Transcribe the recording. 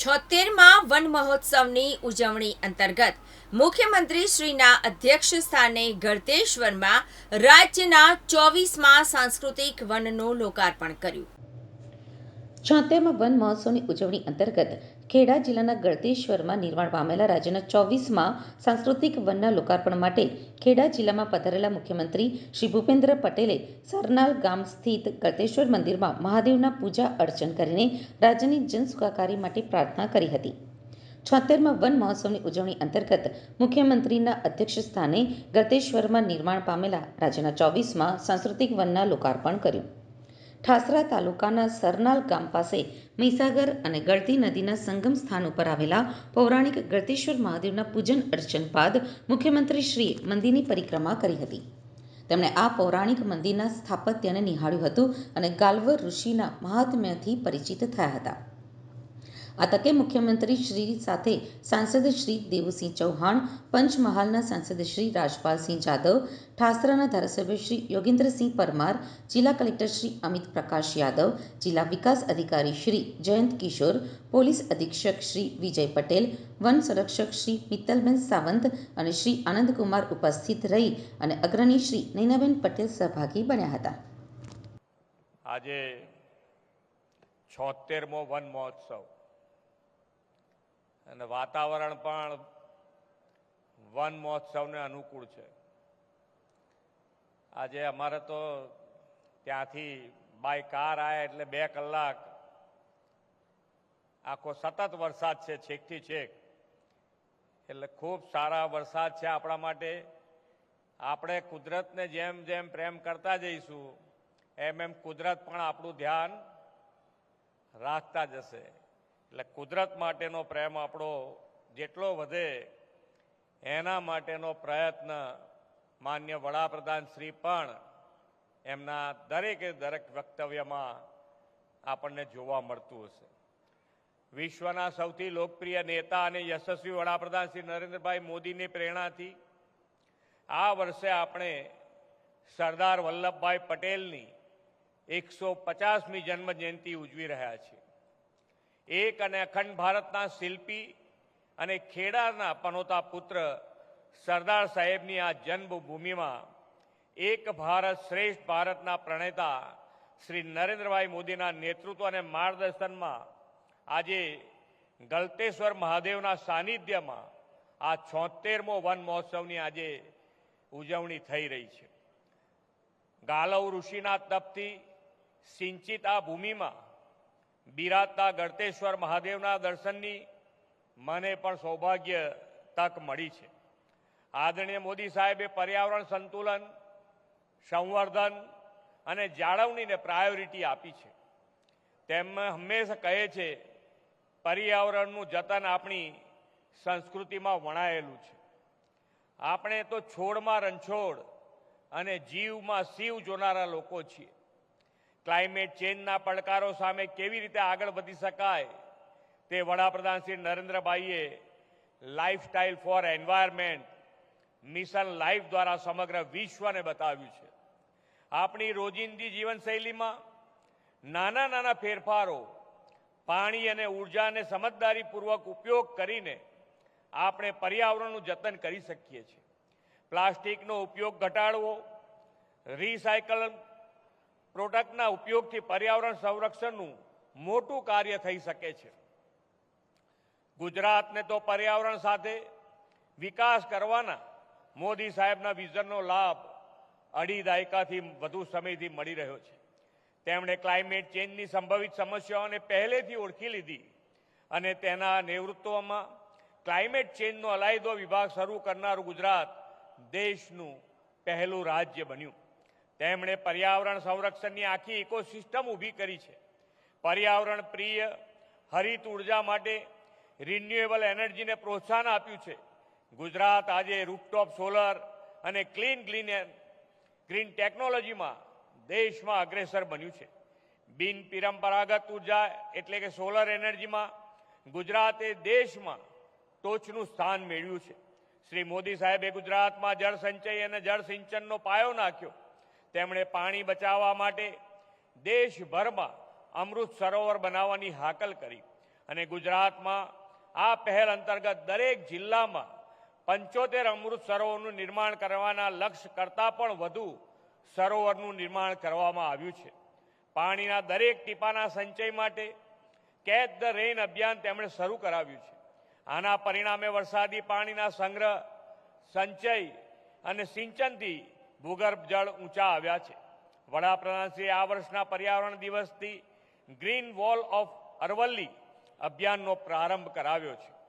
છોતેરમાં one મહોત્સવની ઉજવણી અંતર્ગત મુખ્યમંત્રી શ્રીના અધ્યક્ષ સ્થાને ગળતેશ્વરમાં રાજ્યના ચોવીસમાં સાંસ્કૃતિક વનનું લોકાર્પણ કર્યું. છોતેરમાં વન મહોત્સવની ઉજવણી અંતર્ગત ખેડા જિલ્લાના ગળતેશ્વરમાં નિર્માણ પામેલા રાજ્યના ચોવીસમાં સાંસ્કૃતિક વનના લોકાર્પણ માટે ખેડા જિલ્લામાં પધારેલા મુખ્યમંત્રી શ્રી ભૂપેન્દ્ર પટેલે સરનાલ ગામ સ્થિત ગળતેશ્વર મંદિરમાં મહાદેવના પૂજા અર્ચન કરીને રાજ્યની જનસુખાકારી માટે પ્રાર્થના કરી હતી. છોતેરમાં વન મહોત્સવની ઉજવણી અંતર્ગત મુખ્યમંત્રીના અધ્યક્ષ સ્થાને ગળતેશ્વરમાં નિર્માણ પામેલા રાજ્યના ચોવીસમાં સાંસ્કૃતિક વનના લોકાર્પણ કર્યું. ઠાસરા તાલુકાના સરનાલ ગામ પાસે મહીસાગર અને ગળતી નદીના સંગમ સ્થાન ઉપર આવેલા પૌરાણિક ગળતેશ્વર મહાદેવના પૂજન અર્ચન બાદ મુખ્યમંત્રીશ્રીએ મંદિરની પરિક્રમા કરી હતી. તેમણે આ પૌરાણિક મંદિરના સ્થાપત્યને નિહાળ્યું હતું અને ગાલ્વર ઋષિના મહાત્મ્યથી પરિચિત થયા હતા. આ તકે મુખ્યમંત્રી શ્રી સાથે સાંસદ શ્રી દેવુસિંહ ચૌહાણ, પંચમહાલના સાંસદ શ્રી રાજપાલસિંહ જાદવ, ઠાસરાના ધારાસભ્ય શ્રી યોગેન્દ્રસિંહ પરમાર, જિલ્લા કલેક્ટર શ્રી અમિત પ્રકાશ યાદવ, જિલ્લા વિકાસ અધિકારી શ્રી જયંત કિશોર, પોલીસ અધિક્ષક શ્રી વિજય પટેલ, વન સંરક્ષક શ્રી મિત્તલબેન સાવંત અને શ્રી આનંદકુમાર ઉપસ્થિત રહી અને અગ્રણી શ્રી નૈનાબેન પટેલ સહભાગી બન્યા હતા. આજે છોતેરમો વન મહોત્સવ. અને વાતાવરણ પણ વન મહોત્સવને અનુકૂળ છે. આજે અમારે તો ત્યાંથી બાય કાર આવ્યા એટલે બે કલાક. આખો સતત વરસાદ છે, છેકથી છેક. એટલે ખૂબ સારા વરસાદ છે આપણા માટે. આપણે કુદરતને જેમ જેમ પ્રેમ કરતા જઈશું, એમ એમ કુદરત પણ આપણું ધ્યાન રાખતા જશે. એટલે કુદરત માટેનો પ્રેમ આપણો જેટલો વધે, એના માટેનો પ્રયત્ન માન્ય વડાપ્રધાન શ્રી પણ એમના દરેકે દરેક વક્તવ્યમાં આપણને જોવા મળતું હશે. વિશ્વના સૌથી લોકપ્રિય નેતા અને યશસ્વી વડાપ્રધાન શ્રી નરેન્દ્રભાઈ મોદીની પ્રેરણાથી આ વર્ષે આપણે સરદાર વલ્લભભાઈ પટેલની એકસો પચાસમી જન્મજયંતિ ઉજવી રહ્યા છીએ. એક અને અખંડ ભારતના શિલ્પી અને ખેડાના પનોતા પુત્ર સરદાર સાહેબની આ જન્મભૂમિમાં એક ભારત શ્રેષ્ઠ ભારતના પ્રણેતા શ્રી નરેન્દ્રભાઈ મોદીના નેતૃત્વ અને માર્ગદર્શનમાં આજે ગલતેશ્વર મહાદેવના સાનિધ્યમાં આ છોતેરમો વન મહોત્સવની આજે ઉજવણી થઈ રહી છે. ગાલવ ઋષિના તપથી સિંચિત આ ભૂમિમાં બિરાજતા ગળતેશ્વર મહાદેવના દર્શનની મને પણ સૌભાગ્ય તક મળી છે. આદરણીય મોદી સાહેબે પર્યાવરણ સંતુલન, સંવર્ધન અને જાળવણીને પ્રાયોરિટી આપી છે. તેમ હંમેશા કહે છે, પર્યાવરણનું જતન આપણી સંસ્કૃતિમાં વણાયેલું છે. આપણે તો છોડમાં રણછોડ અને જીવમાં શિવ જોનારા લોકો છીએ. ક્લાઇમેટ ચેન્જના પડકારો સામે કેવી રીતે આગળ વધી શકાય તે વડાપ્રધાન Shri નરેન્દ્રભાઈએ lifestyle for environment mission life દ્વારા સમગ્ર વિશ્વને બતાવ્યું છે. આપણી રોજિંદી જીવનશૈલીમાં નાના નાના ફેરફારો, પાણી અને ઉર્જાને સમજદારીપૂર્વક ઉપયોગ કરીને આપણે પર્યાવરણનું જતન કરી શકીએ છીએ. પ્લાસ્ટિકનો ઉપયોગ ઘટાડવો રિસાયકલ પ્રોડક્ટના ઉપયોગથી પર્યાવરણ સંરક્ષણનું મોટું કાર્ય થઈ શકે છે. ગુજરાતને તો પર્યાવરણ સાથે વિકાસ કરવાના મોદી સાહેબના વિઝનનો લાભ અઢી દાયકાથી વધુ સમયથી મળી રહ્યો છે. તેમણે ક્લાઇમેટ ચેન્જની સંભવિત સમસ્યાઓને પહેલેથી ઓળખી લીધી અને તેના નેતૃત્વમાં ક્લાઇમેટ ચેન્જનો અલાયદો વિભાગ શરૂ કરનારું ગુજરાત દેશનું પહેલું રાજ્ય બન્યું. તેમણે પર્યાવરણ સંરક્ષણની આખી ઇકોસિસ્ટમ ઊભી કરી છે. પર્યાવરણ પ્રિય, હરિત ઊર્જા માટે રિન્યુએબલ એનર્જીને પ્રોત્સાહન આપ્યું છે. ગુજરાત આજે રૂફટોપ સોલર અને ક્લીન ક્લીન ગ્રીન ટેકનોલોજીમાં દેશમાં અગ્રેસર બન્યું છે. બિન પરંપરાગત ઊર્જા એટલે કે સોલર એનર્જીમાં ગુજરાતે દેશમાં ટોચનું સ્થાન મેળવ્યું છે. શ્રી મોદી સાહેબે ગુજરાતમાં જળ સંચય અને જળ સિંચનનો પાયો નાખ્યો. તેમણે પાણી બચાવવા માટે દેશભરમાં અમૃત સરોવર બનાવવાની હાકલ કરી. અને ગુજરાતમાં આ પહેલ અંતર્ગત દરેક જિલ્લામાં પંચોતેર અમૃત સરોવરનું નિર્માણ કરવાના લક્ષ્ય કરતાં પણ વધુ સરોવરનું નિર્માણ કરવામાં આવ્યું છે. પાણીના દરેક ટીપાના સંચય માટે કેચ ધ રેઇન અભિયાન તેમણે શરૂ કરાવ્યું છે. આના પરિણામે વરસાદી પાણીના સંગ્રહ, સંચય અને સિંચનથી ભૂગર્ભ જળ ઊંચા આવ્યા છે. વડાપ્રધાનશ્રીએ આ વર્ષના પર્યાવરણ દિવસથી ગ્રીન વોલ ઓફ અરવલ્લી અભિયાનનો પ્રારંભ કરાવ્યો છે.